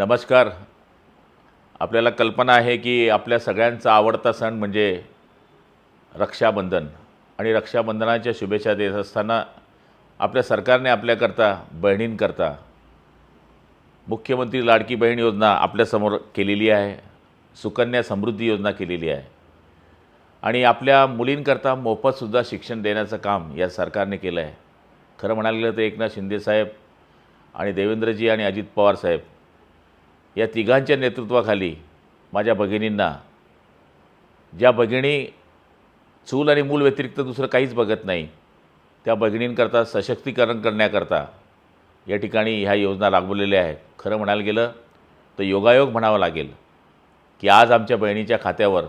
नमस्कार. आपल्याला कल्पना आहे की आपल्या सगळ्यांचा आवडता सण म्हणजे रक्षाबंधन. आणि रक्षाबंधनाच्या शुभेच्छा देत असताना आपल्या सरकारने आपल्याकरता बहिणींकरता मुख्यमंत्री लाडकी बहीण योजना आपल्यासमोर केलेली आहे. सुकन्या समृद्धी योजना केलेली आहे. आणि आपल्या मुलींकरता मोफतसुद्धा शिक्षण देण्याचं काम या सरकारने केलं आहे. खरं म्हणायला गेलं तर एकनाथ शिंदेसाहेब आणि देवेंद्रजी आणि अजित पवार साहेब या तिघांच्या नेतृत्वाखाली माझ्या भगिनींना. ज्या भगिनी चूल आणि मूल व्यतिरिक्त दुसरं काहीच बघत नाही त्या भगिनींकरता सशक्तीकरण करण्याकरता या ठिकाणी ह्या योजना राबवलेल्या आहेत. खरं म्हणायला गेलं तर योगायोग म्हणावं लागेल की आज आमच्या बहिणीच्या खात्यावर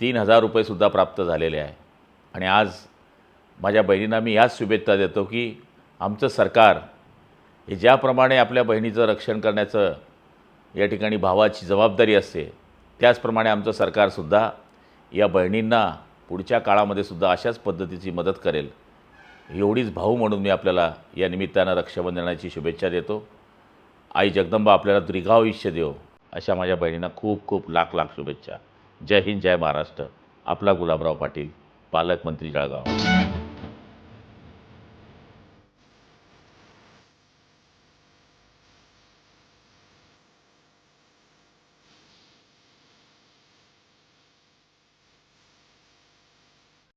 तीन हजार रुपयेसुद्धा प्राप्त झालेले आहे. आणि आज माझ्या बहिणींना मी ह्याच शुभेच्छा देतो की आमचं सरकार हे ज्याप्रमाणे आपल्या बहिणीचं रक्षण करण्याचं या ठिकाणी भावाची जबाबदारी असते. त्याचप्रमाणे आमचं सरकारसुद्धा या बहिणींना पुढच्या काळामध्ये सुद्धा अशाच पद्धतीची मदत करेल. एवढीच भाऊ म्हणून मी आपल्याला या निमित्तानं रक्षाबंधनाची शुभेच्छा देतो. आई जगदंबा आपल्याला दीर्घाव आयुष्य देव अशा माझ्या बहिणींना खूप खूप लाख लाख शुभेच्छा. जय हिंद जय महाराष्ट्र. आपला गुलाबराव पाटील पालकमंत्री जळगाव.